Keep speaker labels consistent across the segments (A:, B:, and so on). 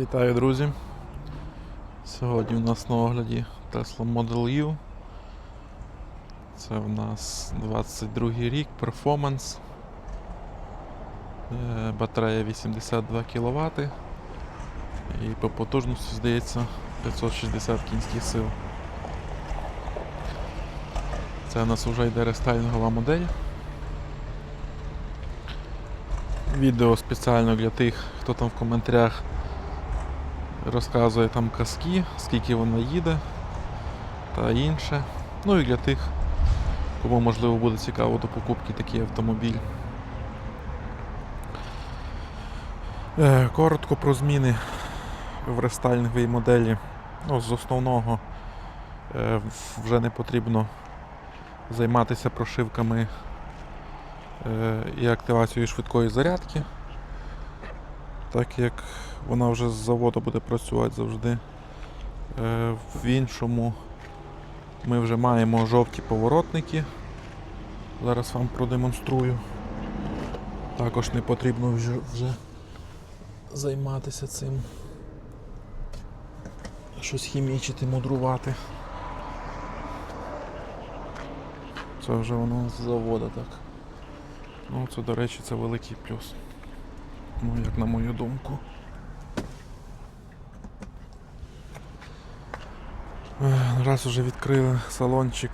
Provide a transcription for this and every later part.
A: Вітаю, друзі! Сьогодні у нас на огляді Tesla Model U. Це в нас 22 рік, перформанс. Е, Батарея 82 кВт. І по потужності, здається, 560 кінських сил. Це у нас вже йде рестайлінгова модель. Відео спеціально для тих, хто там в коментарях розказує там казки, скільки вона їде та інше. Ну і для тих, кому можливо буде цікаво до покупки такий автомобіль. Е, Коротко про зміни в рестайлінговій моделі. Ну, з основного е, вже не потрібно займатися прошивками е, і активацією швидкої зарядки, так як вона вже з заводу буде працювати завжди. Е, В іншому ми вже маємо жовті поворотники. Зараз вам продемонструю. Також не потрібно вже, займатися цим. Щось хімічити, мудрувати. Це вже воно з заводу так. Ну, це, до речі, це великий плюс. Ну, як на мою думку. Раз уже відкрили салончик.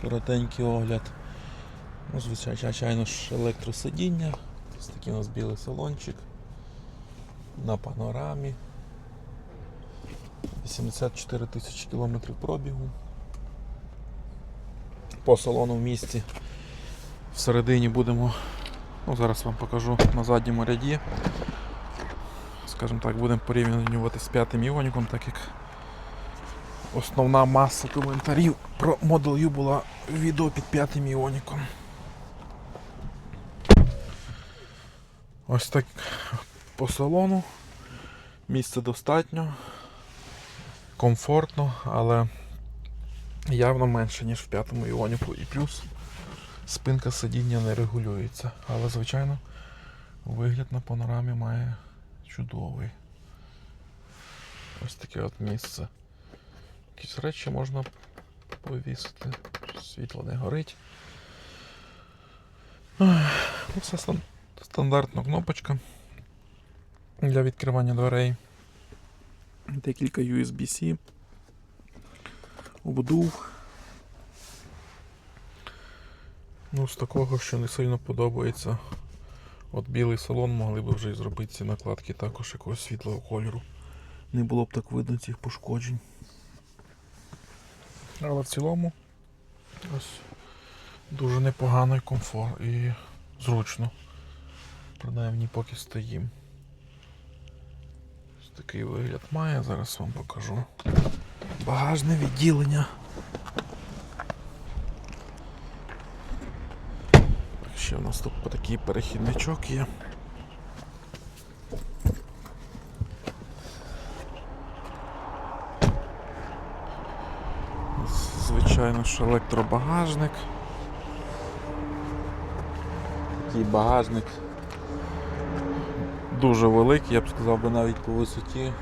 A: Коротенький огляд. Ну, звичайно, ж електросидіння. Ось такий у нас білий салончик. На панорамі. 84 тисячі кілометрів пробігу. По салону в місті. Всередині будемо, ну зараз вам покажу на задньому ряді. Скажімо так, будемо порівнювати з п'ятим іоніком, так як основна маса коментарів про Model U була відео під п'ятим іоніком. Ось так по салону. Місця достатньо, комфортно, але явно менше, ніж в п'ятому іоніку. І плюс спинка сидіння не регулюється. Але, звичайно, вигляд на панорамі має чудовий. Ось таке от місце. Якісь речі можна повісити. Світло не горить. Ну, Все стан- стандартна кнопочка для відкривання дверей. Декілька USB-C. Обдув. Ну, з такого, що не сильно подобається. От білий салон могли б вже і зробити ці накладки також якогось світлого кольору. Не було б так видно цих пошкоджень. Але в цілому ось дуже непогано і комфорт і зручно. Принаймні поки стоїм. Ось такий вигляд має, зараз вам покажу. Багажне відділення. Ще у нас тут такий перехідничок є. Звичайно, що електробагажник. Такий багажник дуже великий, я б сказав би навіть по висоті,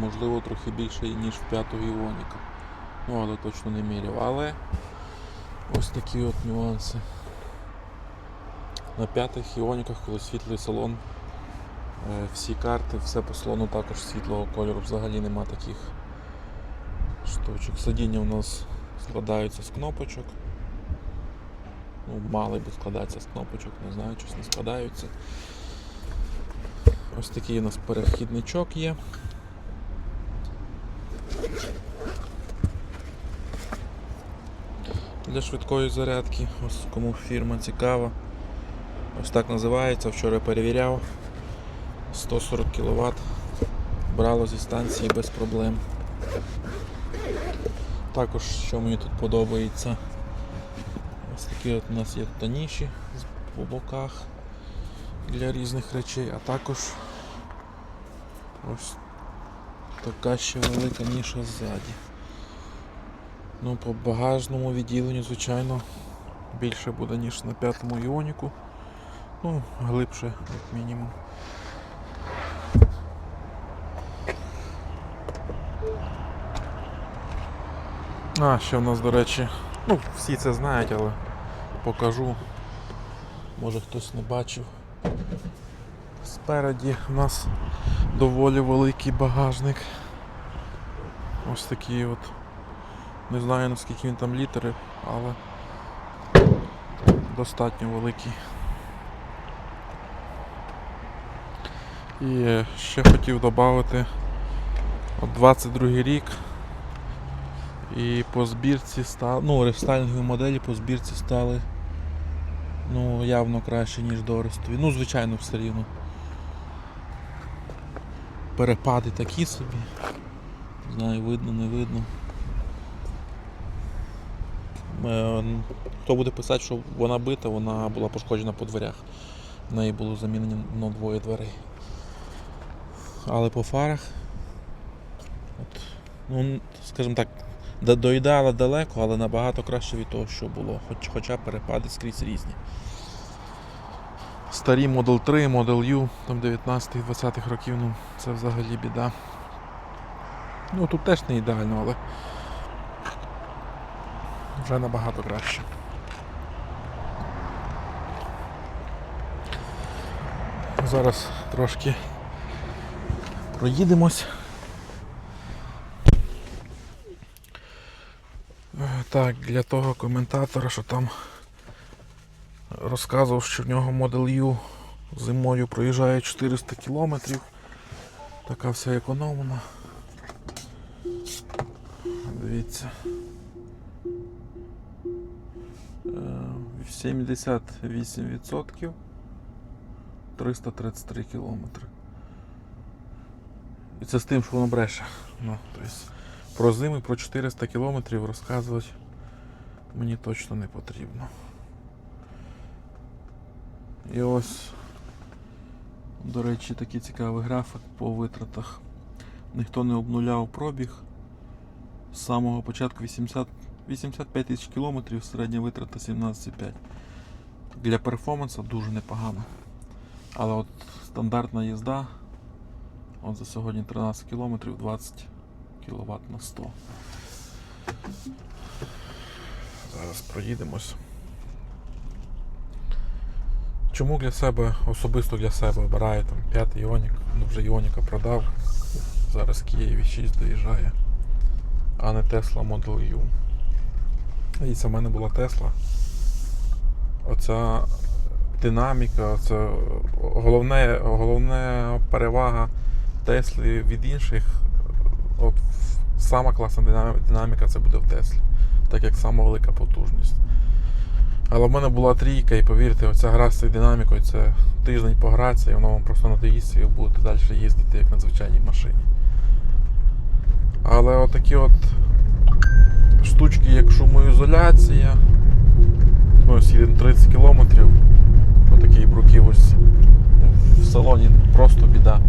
A: можливо, трохи більше, ніж в п'ятого Іоніка. Ну, але точно не міряв. Але ось такі от нюанси. На п'ятих іоніках, коли світлий салон, е, всі карти, все по салону також світлого кольору, взагалі нема таких штучок. Сидіння у нас складаються з кнопочок. Ну, мали би складатися з кнопочок, не знаю, щось не складаються. Ось такий у нас перехідничок є. Для швидкої зарядки, ось кому фірма цікава. Ось так називається, вчора перевіряв. 140 кВт. Брало зі станції без проблем. Також, що мені тут подобається, ось такі от у нас є тут ніші по боках для різних речей, а також ось така ще велика ніша ззаді. Ну, по багажному відділенню, звичайно, більше буде, ніж на п'ятому іоніку. Ну, глибше, як мінімум. А, ще в нас, до речі, ну, всі це знають, але покажу. Може хтось не бачив. Спереді в нас доволі великий багажник. Ось такий от. Не знаю наскільки він там літери, але достатньо великий. І ще хотів додати от 22 рік. І по збірці стали, ну, рестайлінгові моделі по збірці стали ну, явно краще, ніж до Орестові. Ну, звичайно, все рівно. Перепади такі собі. Не знаю, видно, не видно. Е, Хто буде писати, що вона бита, вона була пошкоджена по дверях. В неї було замінено двоє дверей. Але по фарах, от, ну, скажімо так, до, до ідеала далеко, але набагато краще від того, що було. Хоч, хоча перепади скрізь різні. Старі Model 3, Model U, там 19-20-х років, ну це взагалі біда. Ну тут теж не ідеально, але вже набагато краще. Зараз трошки проїдемось. Е, Так, для того коментатора, що там розказував, що в нього Model U зимою проїжджає 400 кілометрів. Така вся економна. Дивіться. Е, 78% 333 кілометри. І це з тим, що воно бреше. Ну, тобто, про зими, про 400 кілометрів розказувати мені точно не потрібно. І ось, до речі, такий цікавий графік по витратах. Ніхто не обнуляв пробіг. З самого початку 80, 85 тисяч кілометрів, середня витрата 17,5. Для перформансу дуже непогано. Але от стандартна їзда, от за сьогодні 13 кілометрів 20 кВт на 100. Зараз проїдемось. Чому для себе, особисто для себе обираю там п'ятий Іонік, ну вже Іоніка продав. Зараз Києві 6 доїжджає, а не Tesla Model U. І це в мене була Tesla. Оця динаміка, це головне, головне перевага Тесли від інших. От сама класна динамі- динаміка це буде в Теслі, так як сама велика потужність. Але в мене була трійка, і повірте, оця гра з цією динамікою це тиждень погратися, і воно вам просто надоїсть, і ви будете далі їздити як на звичайній машині. Але отакі от штучки, як шумоізоляція. Ми ось їдемо 30 кілометрів. Отакий бруків ось в салоні просто біда.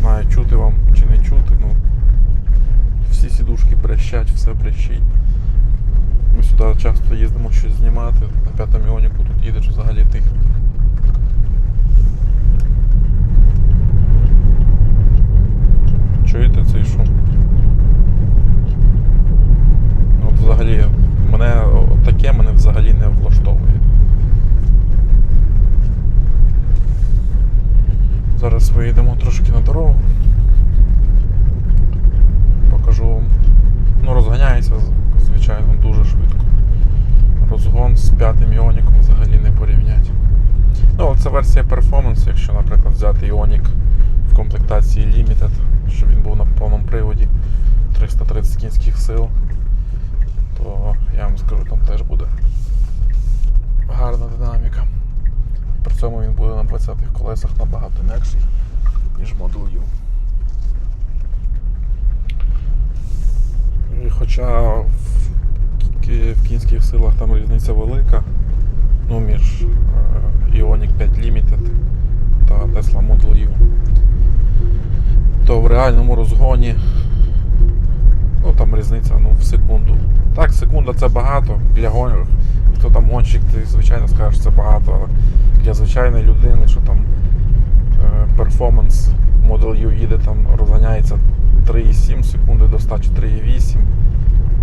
A: Знаю, чути вам чи не чути, ну всі сідушки брещать, все брещить. Ми сюди часто їздимо щось знімати. На п'ятому іоніку тут їдеш взагалі тих. Чуєте цей шум? Ну, От взагалі, мене от таке мене взагалі не влаштовує. Зараз виїдемо трошки на дорогу. Покажу вам. Ну, розганяється, з- звичайно, дуже швидко. Розгон з п'ятим іоніком взагалі не порівнять. Ну, але це версія Performance, якщо, наприклад, взяти іонік в комплектації Limited, щоб він був на повному приводі 330 кінських сил, то я вам скажу, там теж буде гарна динаміка. При цьому він буде на 20-х колесах набагато м'якший, ніж Model U. І Хоча в, в кінських силах там різниця велика, ну, між е, Ioniq 5 Limited та Tesla Model U, то в реальному розгоні ну, там різниця ну, в секунду. Так, секунда це багато. Для гон... Хто там гонщик, ти звичайно скажеш, це багато, але для звичайної людини, що там е, перформанс Model U їде, там розганяється 3,7 секунди до 100 чи 3,8.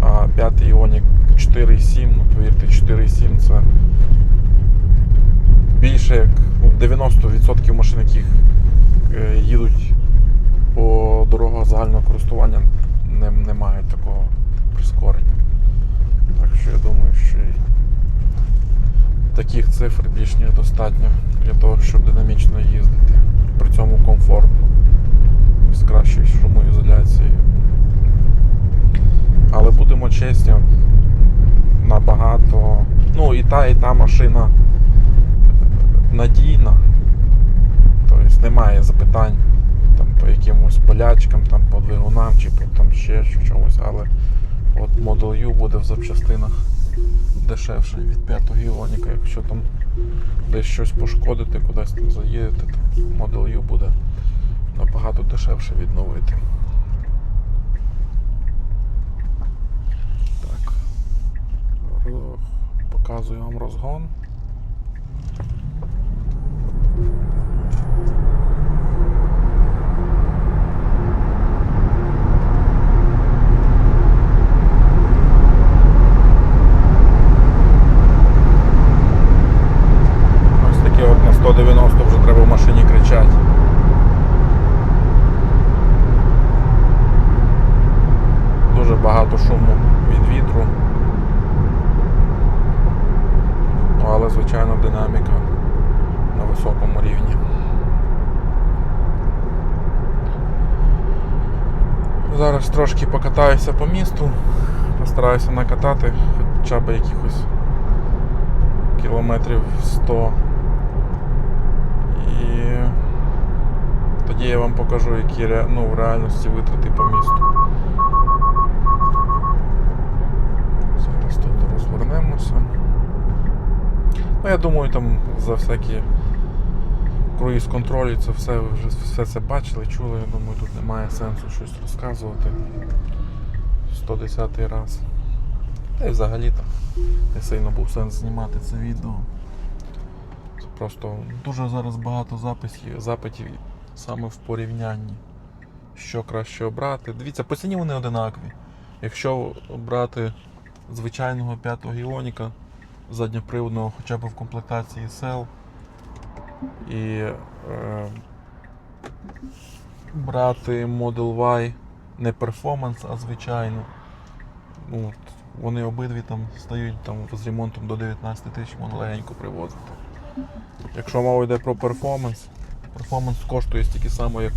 A: А п'ятий Іонік 4,7, ну повірте, 4,7 це більше як ну, 90% машин, які е, їдуть по дорогах загального користування, не, немає такого прискорення. Так що я думаю, що таких цифр більш ніж достатньо для того, щоб динамічно їздити. При цьому комфортно, з кращою шумоізоляцією. Але будемо чесні, набагато. Ну і та, і та машина надійна. Тобто немає запитань там, по якимось полячкам, там, по двигунам чи по там ще чомусь, але от Model U буде в запчастинах дешевше від 5 Іоніка. Якщо там десь щось пошкодити, кудись там заїдете, то Model U буде набагато дешевше відновити. Так. Показую вам розгон. Ось таке от на 190 вже треба в машині кричати. Дуже багато шуму від вітру. Ну, але звичайно динаміка на високому рівні. Зараз трошки покатаюся по місту, постараюся накатати хоча б якихось кілометрів 100. І тоді я вам покажу, які ну, в реальності витрати по місту. Зараз тут розвернемося. Ну, я думаю, там за всякі круїз контролі це все ви вже все це бачили, чули. Я думаю, тут немає сенсу щось розказувати. 110 раз. Та й взагалі там не сильно був сенс знімати це відео. Просто дуже зараз багато записів, запитів саме в порівнянні. Що краще обрати. Дивіться, по ціні вони одинакові. Якщо брати звичайного 5-го Іоніка задньоприводного хоча б в комплектації SL і е, брати Model Y не перформанс, а звичайно. От вони обидві там стають там з ремонтом до 19 тисяч можна привозити. Якщо мова йде про перформанс, перформанс коштує стільки само, як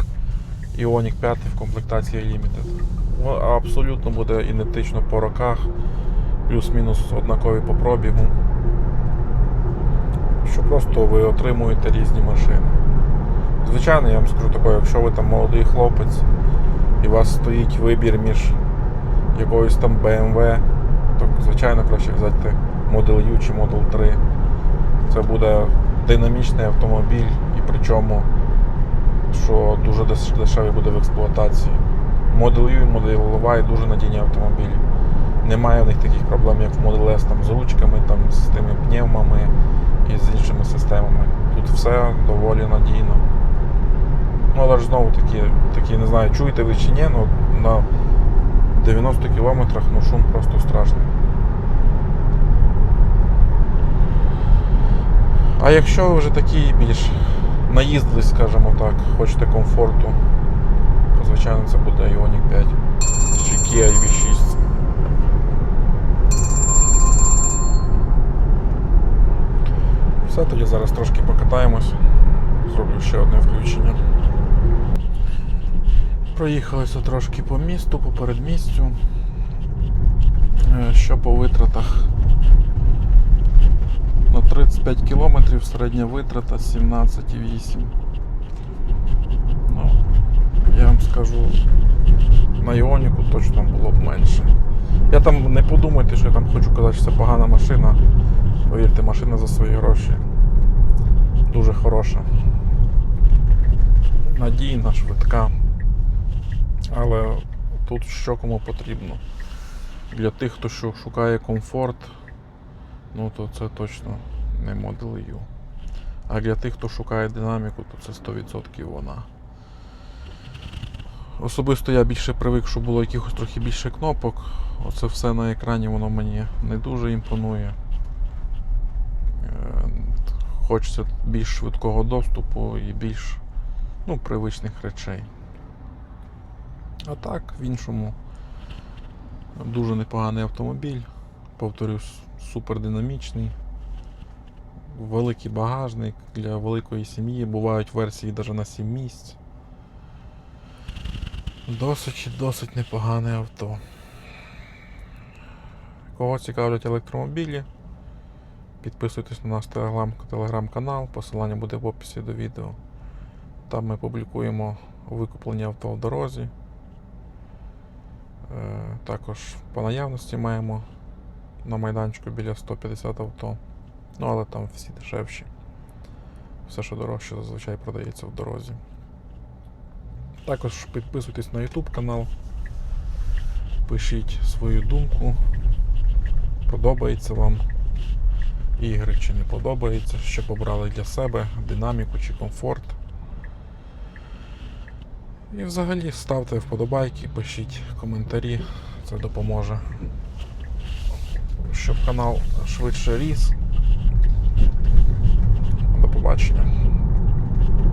A: Ioniq 5 в комплектації Limited. Абсолютно буде ідентично по роках, плюс-мінус однакові по пробігу. Що просто ви отримуєте різні машини. Звичайно, я вам скажу таке, якщо ви там молодий хлопець і у вас стоїть вибір між якоюсь там BMW, то звичайно краще взяти Model U чи Model 3. Це буде динамічний автомобіль і причому, що дуже дешевий буде в експлуатації. Model U і Model Y дуже надійні автомобілі. Немає в них таких проблем, як в Model S там, з ручками, там, з тими пневмами і з іншими системами. Тут все доволі надійно. Ну, але ж знову таки, такі, не знаю, чуєте ви чи ні, ну на 90 кілометрах ну, шум просто страшний. А якщо ви вже такі більш наїздились, скажімо так, хочете комфорту, то звичайно це буде Ioniq 5 чи Kia EV6. Все, тоді зараз трошки покатаємось. Зроблю ще одне включення. Проїхалися трошки по місту, по передмістю. Е, Що по витратах? На 35 кілометрів середня витрата 17,8. Ну, я вам скажу, на Іоніку точно було б менше. Я там не подумайте, що я там хочу казати, що це погана машина. Повірте, машина за свої гроші. Дуже хороша. Надійна, швидка. Але тут що кому потрібно. Для тих, хто шукає комфорт, ну то це точно не Model U. А для тих, хто шукає динаміку, то це 100% вона. Особисто я більше привик, що було якихось трохи більше кнопок. Оце все на екрані воно мені не дуже імпонує. Е, Хочеться більш швидкого доступу і більш ну, привичних речей. А так, в іншому, дуже непоганий автомобіль. Повторюсь, супердинамічний. Великий багажник для великої сім'ї. Бувають версії навіть на 7 місць. Досить досить непогане авто. Кого цікавлять електромобілі, підписуйтесь на наш телеграм- телеграм-канал, посилання буде в описі до відео. Там ми публікуємо викуплені авто в дорозі. Е, Також по наявності маємо на майданчику біля 150 авто. Ну, але там всі дешевші. Все, що дорожче, зазвичай продається в дорозі. Також підписуйтесь на YouTube канал. Пишіть свою думку. Подобається вам ігри чи не подобається, що побрали для себе, динаміку чи комфорт. І взагалі ставте вподобайки, пишіть коментарі, це допоможе. Щоб канал швидше ріс. До побачення.